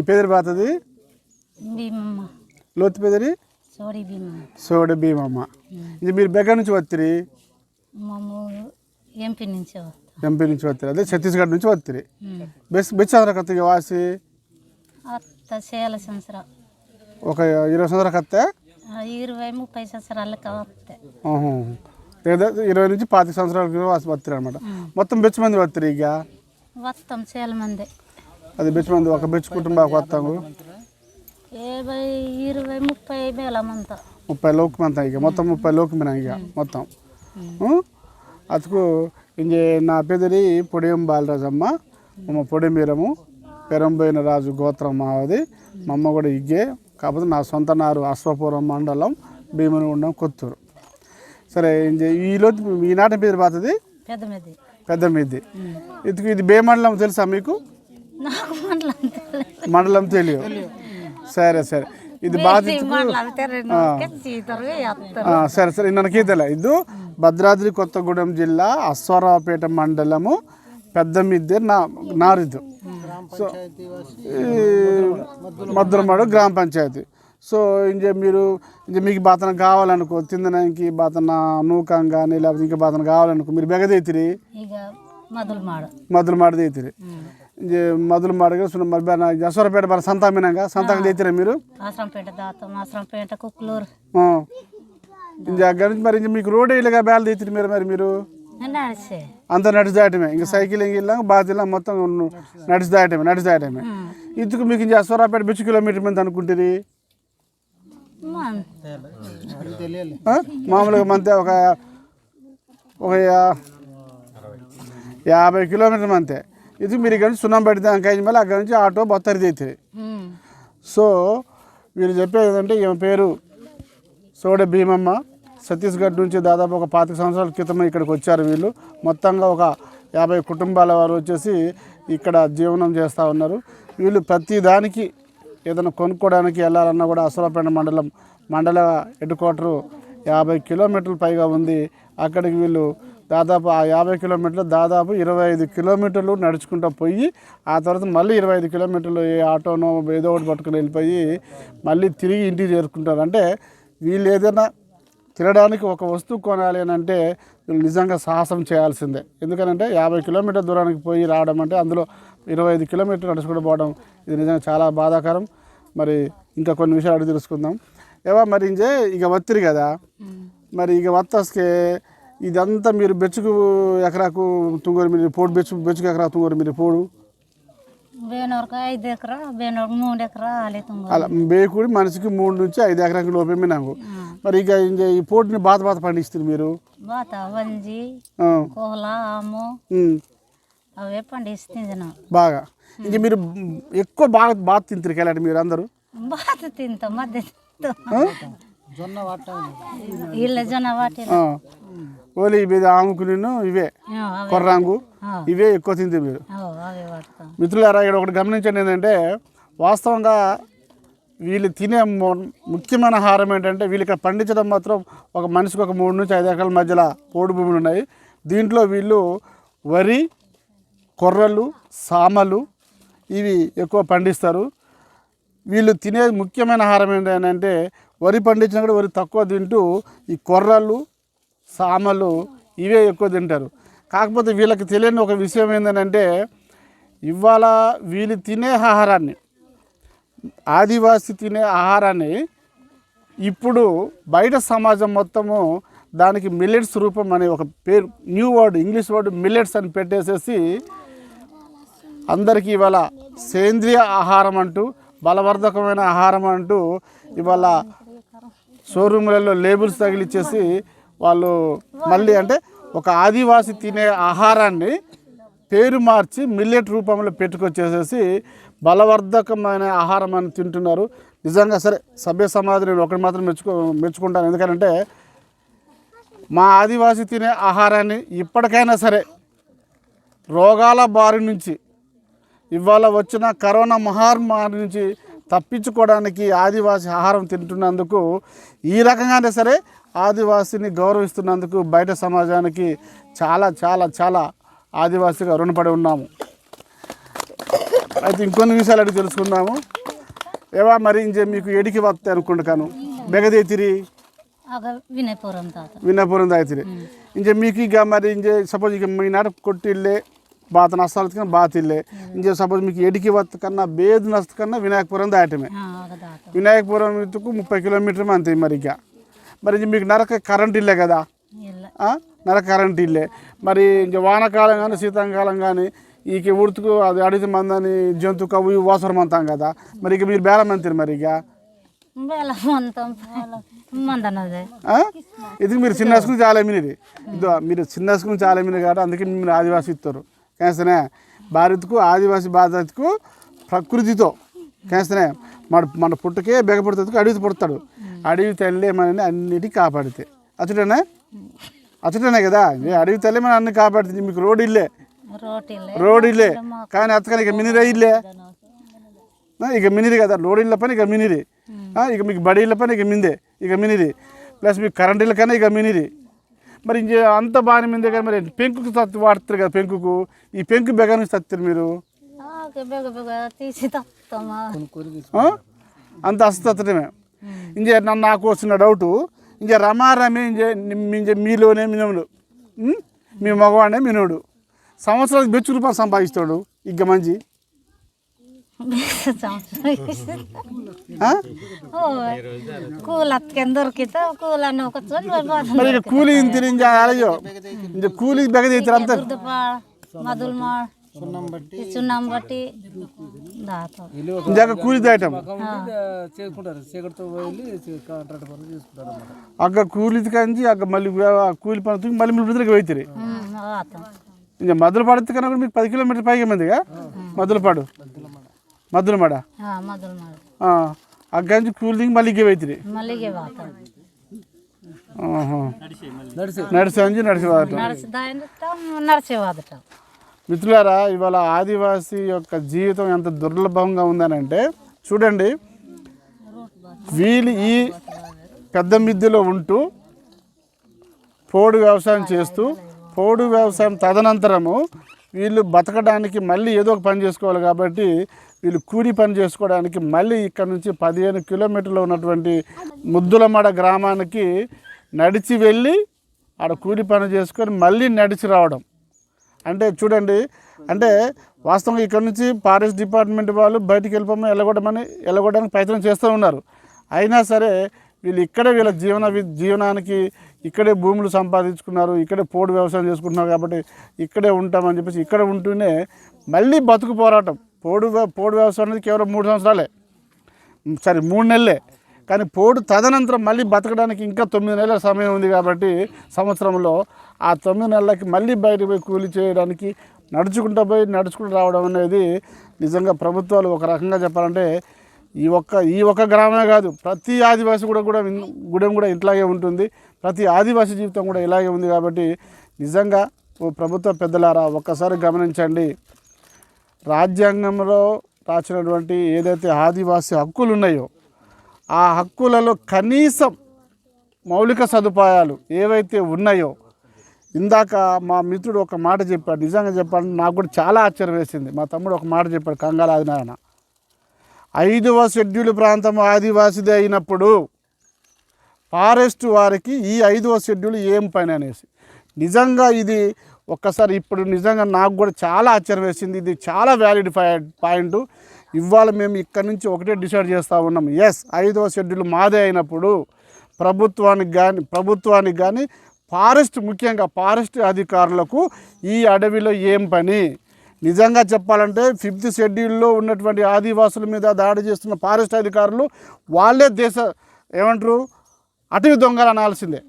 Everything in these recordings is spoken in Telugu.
నీ పేరు పోతుంది? లోతు పేదరి సోడి భీమమ్మ. ఇది మీరు బెగ్గ నుంచి వత్తిరి? ఎంపీ నుంచి ఎంపీ నుంచి వత్తిరి. అదే ఛత్తీస్గఢ్ నుంచి వత్తిరి. బెస్ బెచ్చాంద్ర కత్తికి వాసి? సంవత్సరం. ఒక ఇరవై సంవత్సరాల కత్తే? ఇరవై ముప్పై. లేదా ఇరవై నుంచి పాతిక సంవత్సరాల వాసి వత్తిరి అనమాట మొత్తం బెచ్ మంది వత్తిరి ఇక వస్తాం చాలా మంది. అది బెచ్ మంది ఒక బెచ్ కుటుంబానికి వస్తాము యాభై ఇరవై ముప్పై మంది ముప్పై లోకి మంతా ఇక మొత్తం ముప్పై లోకి మినా ఇక మొత్తం. అతుకు ఇంకే నా పెదరి పొడియం బాలరాజమ్మ మా పొడిమీరము పెరంబోయిన రాజు గోత్రం మాది మా అమ్మ కూడా ఇగ్గే కాకపోతే నా సొంత నారు అశ్వపురం మండలం భీమనగుండం కొత్తూరు. సరే ఇంకే ఈ లోతు ఈ నాటి పేరు పోతుంది? పెద్ద మెది పెద్ద మీది ఇది మండలం తెలుసా మీకు? నాకు మండలం మండలం తెలియదు సరే సరే ఇది బాగా మండలం తెరను చీతరు వేస్తారు ఆ, సరే సరే ನನಗೆ ಇದೆಲ್ಲ ಇದು ಭದ್ರಾದ್ರಿ కొత్తగూడెం జిల్లా అశ్వరావుపేట మండలము పెద్ద మిద్దె నా నారిదు సో మధురమాడు గ్రామ పంచాయతీ సో ఇంకే మీరు ఇంకే మీకు బాతన కావాలనుకో తినడానికి బాతన నూకం కానీ లేకపోతే ఇంకా బాతన కావాలనుకో మీరు బెగదైతిరి ಈಗ ಮೊದಲು ಮಾಡು మధులు మాడదైతిరి ఇంకే మధులు మాడగా మరి అశ్వరపేట మరి సంతామినంగా సంతానం తెచ్చిరా మీరు? ఆశ్రంపేట కుక్లూరు. ఇంక నుంచి మరి ఇంక మీకు రోడ్ ఇలాగా బేల తెచ్చిరి మీరు మరి మీరు? అంత నడిచి దాటమే. ఇంకా సైకిల్ వెళ్ళాం బాధ్యత మొత్తం నడిచి దాటమే నడిచి దాటమే. ఇందుకు మీకు ఇంకా అశ్వరాపేట బిచ్చు కిలోమీటర్ మంది అనుకుంటుంది? మామూలుగా మంతే ఒక ఒక యాభై కిలోమీటర్ మంతే. ఇది మీరు ఇక్కడ నుంచి సున్నం పెడితే అంకాయ మళ్ళీ అక్కడి నుంచి ఆటో బొత్తరి తెచ్చారు సో వీళ్ళు చెప్పేది ఏంటంటే ఈమె పేరు సోడ భీమమ్మ. ఛత్తీస్గఢ్ నుంచి దాదాపు ఒక పాతిక సంవత్సరాల క్రితం ఇక్కడికి వచ్చారు వీళ్ళు. మొత్తంగా ఒక యాభై కుటుంబాల వారు వచ్చేసి ఇక్కడ జీవనం చేస్తూ ఉన్నారు. వీళ్ళు ప్రతి దానికి ఏదైనా కొనుక్కోవడానికి వెళ్ళాలన్నా కూడా అసలపేట మండలం మండల హెడ్ క్వార్టరు యాభై కిలోమీటర్ల పైగా ఉంది. అక్కడికి వీళ్ళు దాదాపు ఆ యాభై కిలోమీటర్లు దాదాపు ఇరవై ఐదు కిలోమీటర్లు నడుచుకుంటూ పోయి ఆ తర్వాత మళ్ళీ ఇరవై ఐదు కిలోమీటర్లు ఏ ఆటోనో ఏదో ఒకటి పట్టుకుని వెళ్ళిపోయి మళ్ళీ తిరిగి ఇంటికి చేరుకుంటారు. అంటే వీళ్ళు ఏదైనా తినడానికి ఒక వస్తువు కొనాలి అని అంటే వీళ్ళు నిజంగా సాహసం చేయాల్సిందే. ఎందుకనంటే యాభై కిలోమీటర్ దూరానికి పోయి రావడం అంటే అందులో ఇరవై ఐదు కిలోమీటర్లు నడుచుకుంటూ పోవడం ఇది నిజంగా చాలా బాధాకరం. మరి ఇంకా కొన్ని విషయాలు అడిగి తెలుసుకుందాం. ఏవా మరి ఇంజే ఇక వత్తిరి కదా. మరి ఇక వత్తస్కే ఇదంతా మీరు బెచ్చుకు ఎకరాకు తుంగూరు మీరు పోడు బెచ్చు బెచ్చుకు ఎకరా తుంగూరు మీరు పోడు? అలా బేకుడి మనిషికి మూడు నుంచి ఐదు ఎకరాకి లోపమే నాకు. మరి ఇక ఈ పోటీని బాత బాత పండిస్తుంది మీరు? అవే పండిస్తుంది బాగా. ఇంక మీరు ఎక్కువ బాగా బాత తింటారు కదండి మీరు అందరూ? బాత తింటాం మధ్య జొన్న వాటి జొన్న వాట ఓన్లీ ఇవి ఆముకుని ఇవే కొర్రాంగు ఇవే ఎక్కువ తింటారు మీరు. మిత్రులారా ఇక్కడ ఒకటి గమనించండి ఏంటంటే వాస్తవంగా వీళ్ళు తినే ముఖ్యమైన ఆహారం ఏంటంటే వీళ్ళు ఇక్కడ పండించడం మాత్రం ఒక మనిషికి ఒక మూడు నుంచి ఐదు ఎకరాల మధ్యలో పోడు భూములు ఉన్నాయి. దీంట్లో వీళ్ళు వరి కొర్రలు సామలు ఇవి ఎక్కువ పండిస్తారు. వీళ్ళు తినే ముఖ్యమైన ఆహారం ఏంటంటే వరి పండించినా కూడా వరి తక్కువ తింటూ ఈ కొర్రలు సామలు ఇవే ఎక్కువ తింటారు. కాకపోతే వీళ్ళకి తెలియని ఒక విషయం ఏంటంటే ఇవాళ వీళ్ళు తినే ఆహారాన్ని ఆదివాసి తినే ఆహారాన్ని ఇప్పుడు బయట సమాజం మొత్తము దానికి మిల్లెట్స్ రూపం అనే ఒక పేరు new word English word millets అని పెట్టేసేసి అందరికీ ఇవాళ సేంద్రియ ఆహారం అంటూ బలవర్ధకమైన ఆహారం అంటూ ఇవాళ షోరూమ్లలో లేబుల్స్ తగిలిచ్చేసి వాళ్ళు మళ్ళీ అంటే ఒక ఆదివాసి తినే ఆహారాన్ని పేరు మార్చి మిల్లెట్ రూపంలో పెట్టుకొచ్చేసేసి బలవర్ధకమైన ఆహారం అని తింటున్నారు. నిజంగా సరే సభ్య సమాధి నేను ఒకటి మాత్రం మెచ్చుకో మెచ్చుకుంటాను. ఎందుకంటే మా ఆదివాసి తినే ఆహారాన్ని ఇప్పటికైనా సరే రోగాల బారి నుంచి ఇవాళ వచ్చిన కరోనా మహమ్మారి నుంచి తప్పించుకోవడానికి ఆదివాసి ఆహారం తింటున్నందుకు ఈ రకంగానే సరే ఆదివాసిని గౌరవిస్తున్నందుకు బయట సమాజానికి చాలా చాలా చాలా ఆదివాసిగా రుణపడి ఉన్నాము. అయితే ఇంకొన్ని విషయాలు అడిగి తెలుసుకుందాము. ఏవా మరి ఇంజే మీకు ఎడికి వస్తాయి అనుకుంటున్నాను బెగదేతిరి వినయపురం దాయితిరి. ఇంజే మీకు ఇక మరి ఇంజే సపోజ్ ఇక మీ నాట కొట్టిల్లే బాత నష్టాలు కన్నా బాతిల్లే ఇంజే సపోజ్ మీకు ఎడికి వత్త కన్నా బేదు నష్ట కన్నా వినాయకపురం దాటమే ఆ, ఆగ దాత వినాయకపురం ఇటుకు ముప్పై కిలోమీటర్ అంతే మరి ఇక మరి ఇంజే మీకు నరక కరెంట్ ఇల్లే కదా ಇಲ್ಲ ఆ? నరక కరెంట్ ఇల్లే మరి ఇంక వానాకాలం కానీ శీతాకాలం కానీ ఈక ఉడుతుకు అది అడిగితే మందని జంతు కవ్వు ఓసరం అంతాం కదా మరి ఇక మీరు బేలం అంతారు మరి ఇక ಬೇಲ ಮಂತ మందనదే ఆ? ఇది మీరు చిన్న స్కూల్ చాలా మినిది ఇదో మీరు చిన్న స్కూల్ చాలా మినిది కాబట్టి అందుకే మీరు ఆదివాసి ఇస్తారు కేసనే భారత్కు ఆదివాసి బాధకు ప్రకృతితో కేసనే మన మన పుట్టకే బెగ పుడుతుంది అడవి పుడతాడు. అడవి తల్లి మనని అన్నిటికీ కాపాడితే. అచ్చుటేనా అచ్చుటేనే కదా? అడవి తల్లి మన అన్ని కాపాడుతుంది. మీకు రోడ్ ఇల్లే. రోడ్ ఇల్లే. కానీ అత్తకని ఇక మినిరే ఇల్లే. ఇక మినిది కదా. లోడ్ ఇళ్ళ పని ఇక మినిది ఆ, ఇక మీకు బడి ఇళ్ళ పని ఇక మిందే. ఇక మినిది ప్లస్ మీకు కరెంట్ ఇళ్ళ కన్నా ఇక మినిది మరి ఇంక అంత బాగానే మిందే కానీ మరి పెంకుకు తత్తి వాడుతారు కదా పెంకుకు ఈ పెంకు బెగ నుంచి తత్తారు మీరు? అంత అస్తమే ఇంజే నన్ను నాకు వస్తున్న డౌటు ఇంజే రమారమే ఇంజే మీలోనే మినముడు ఉం? మీ మగవాడే మినుడు సంవత్సరానికి బెచ్చు రూపాయలు సంపాదిస్తాడు ఇక మంచి? కూల అత్కెన్ దొరికితే కూల ఇక కూలి తిని ఇంజ అలయో ఇంజ కూలి బెగ తీస్తారు అంత. గుర్దుపాడ మధుల్ మాడ్ ఈ సున్నం బట్టి దాత ఇంజాక కూలి దాయటం చేసుకుంటారు చీకటితో వెళ్ళి కాంట్రాక్ట్ పనులు చేసుకుంటారు అన్నమాట. అక్క కూలి కంచి అక్క మళ్ళీ కూలి పని మళ్ళీ మీరు పోయితే ఇంజ మధుల పడితే కన్నా కూడా మీకు పది కిలోమీటర్ పైగా మందిగా? మధులపాడు వాత నడిచి నడిచి అంచి నడిచి వాడటం నడిచి దాని నడిచేవాదట మిత్రులారా ఇవాళ ఆదివాసీ యొక్క జీవితం ఎంత దుర్లభంగా ఉందనంటే చూడండి. వీళ్ళు ఈ పెద్ద మిద్దెలో ఉంటూ పోడు వ్యవసాయం చేస్తూ పోడు వ్యవసాయం తదనంతరము వీళ్ళు బతకడానికి మళ్ళీ ఏదో ఒక పని చేసుకోవాలి కాబట్టి వీళ్ళు కూలి పని చేసుకోవడానికి మళ్ళీ ఇక్కడ నుంచి పదిహేను కిలోమీటర్లు ఉన్నటువంటి ముద్దులమడ గ్రామానికి నడిచి వెళ్ళి ఆడ కూలి పని చేసుకొని మళ్ళీ నడిచి రావడం. అంటే చూడండి అంటే వాస్తవంగా ఇక్కడ నుంచి ఫారెస్ట్ డిపార్ట్మెంట్ వాళ్ళు బయటికి వెళ్ళిపోమని వెళ్ళగొట్టమని వెళ్ళగొట్టడానికి ప్రయత్నం చేస్తూ ఉన్నారు. అయినా సరే వీళ్ళు ఇక్కడే వీళ్ళ జీవన జీవనానికి ఇక్కడే భూములు సంపాదించుకున్నారు ఇక్కడే పోడు వ్యవసాయం చేసుకుంటున్నారు కాబట్టి ఇక్కడే ఉంటామని చెప్పేసి ఇక్కడ ఉంటూనే మళ్ళీ బతుకు పోరాటం. పోడు పోడు వ్యవసాయం అనేది కేవలం మూడు సంవత్సరాలే. సరే మూడు నెలలే. కానీ పోడు తదనంతరం మళ్ళీ బతకడానికి ఇంకా తొమ్మిది నెలల సమయం ఉంది కాబట్టి సంవత్సరంలో ఆ తొమ్మిది నెలలకి మళ్ళీ బయటకు పోయి కూలి చేయడానికి నడుచుకుంటూ పోయి నడుచుకుంటూ రావడం అనేది నిజంగా ప్రభుత్వాలు ఒక రకంగా చెప్పాలంటే ఈ ఒక్క ఈ ఒక్క గ్రామమే కాదు ప్రతి ఆదివాసి కూడా కూడా గుడెం కూడా ఇట్లాగే ఉంటుంది. ప్రతి ఆదివాసి జీవితం కూడా ఇలాగే ఉంది కాబట్టి నిజంగా ఓ ప్రభుత్వ పెద్దలారా ఒక్కసారి గమనించండి. రాజ్యాంగంలో రాసినటువంటి ఏదైతే ఆదివాసీ హక్కులు ఉన్నాయో ఆ హక్కులలో కనీసం మౌలిక సదుపాయాలు ఏవైతే ఉన్నాయో ఇందాక మా మిత్రుడు ఒక మాట చెప్పాడు నిజంగా చెప్పాలంటే నాకు కూడా చాలా ఆశ్చర్యం వేసింది. మా తమ్ముడు ఒక మాట చెప్పాడు కంగాల ఆదినారాయణ ఐదవ షెడ్యూల్ ప్రాంతం ఆదివాసిదే అయినప్పుడు ఫారెస్ట్ వారికి ఈ ఐదవ షెడ్యూల్ ఏం పని అనేసి. నిజంగా ఇది ఒక్కసారి ఇప్పుడు నిజంగా నాకు కూడా చాలా ఆశ్చర్యం వేసింది. ఇది చాలా వ్యాలిడ్ పాయింట్ ఇవాళ మేము ఇక్కడ నుంచి ఒకటే డిసైడ్ చేస్తూ ఉన్నాం. ఎస్ ఐదవ షెడ్యూల్ మాదే అయినప్పుడు ప్రభుత్వానికి కానీ ప్రభుత్వానికి కానీ ఫారెస్ట్ ముఖ్యంగా ఫారెస్ట్ అధికారులకు ఈ అడవిలో ఏం పని? నిజంగా చెప్పాలంటే ఫిఫ్త్ షెడ్యూల్లో ఉన్నటువంటి ఆదివాసుల మీద దాడి చేస్తున్న ఫారెస్ట్ అధికారులు వాళ్ళే దేశ ఏమంటారు? అటవీ దొంగలు అనాల్సిందే.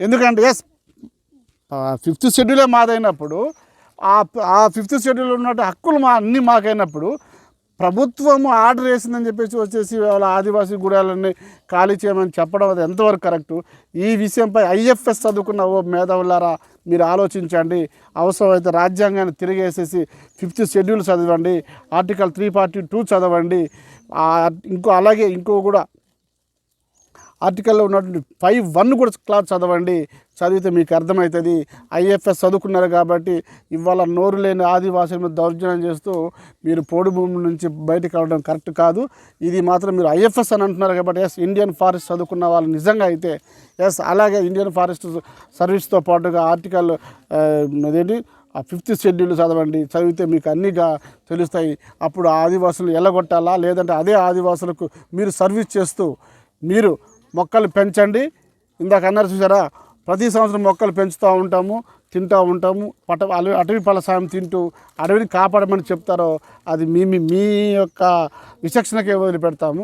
ఎందుకంటే ఎస్ ఫిఫ్త్ షెడ్యూలే మాదైనప్పుడు ఆ ఆ ఫిఫ్త్ షెడ్యూల్ ఉన్నట్టు హక్కులు మా అన్నీ మాకైనప్పుడు ప్రభుత్వం ఆర్డర్ వేసిందని చెప్పేసి వచ్చేసి వాళ్ళ ఆదివాసీ గుడాలన్నీ ఖాళీ చేయమని చెప్పడం అది ఎంతవరకు కరెక్టు? ఈ విషయంపై ఐఎఫ్ఎస్ చదువుకున్న ఓ మేధావులారా మీరు ఆలోచించండి. అవసరమైతే రాజ్యాంగాన్ని తిరిగేసేసి ఫిఫ్త్ షెడ్యూల్ చదవండి. ఆర్టికల్ త్రీ ఫార్టీ టూ చదవండి. ఇంకో అలాగే ఇంకో కూడా ఆర్టికల్లో ఉన్నటువంటి ఫైవ్ వన్ కూడా క్లాస్ చదవండి. చదివితే మీకు అర్థమవుతుంది. ఐఎఫ్ఎస్ చదువుకున్నారు కాబట్టి ఇవాళ నోరు లేని ఆదివాసుల మీద దౌర్జన్యం చేస్తూ మీరు పోడు భూమి నుంచి బయటకు రావడం కరెక్ట్ కాదు. ఇది మాత్రం మీరు ఐఎఫ్ఎస్ అని అంటున్నారు కాబట్టి ఎస్ ఇండియన్ ఫారెస్ట్ చదువుకున్న వాళ్ళు నిజంగా అయితే ఎస్ అలాగే ఇండియన్ ఫారెస్ట్ సర్వీస్తో పాటుగా ఆర్టికల్ అదేంటి ఆ ఫిఫ్త్ షెడ్యూల్ చదవండి. చదివితే మీకు అన్నీగా తెలుస్తాయి. అప్పుడు ఆదివాసులు ఎల్లగొట్టాలా లేదంటే అదే ఆదివాసులకు మీరు సర్వీస్ చేస్తూ మీరు మొక్కలు పెంచండి. ఇందాక అన్నారు చూసారా? ప్రతి సంవత్సరం మొక్కలు పెంచుతూ ఉంటాము తింటూ ఉంటాము. పట అడవి అటవీ ఫలసాయం తింటూ అడవిని కాపాడమని చెప్తారో అది మీ మీ యొక్క విచక్షణకే వదిలిపెడతాము.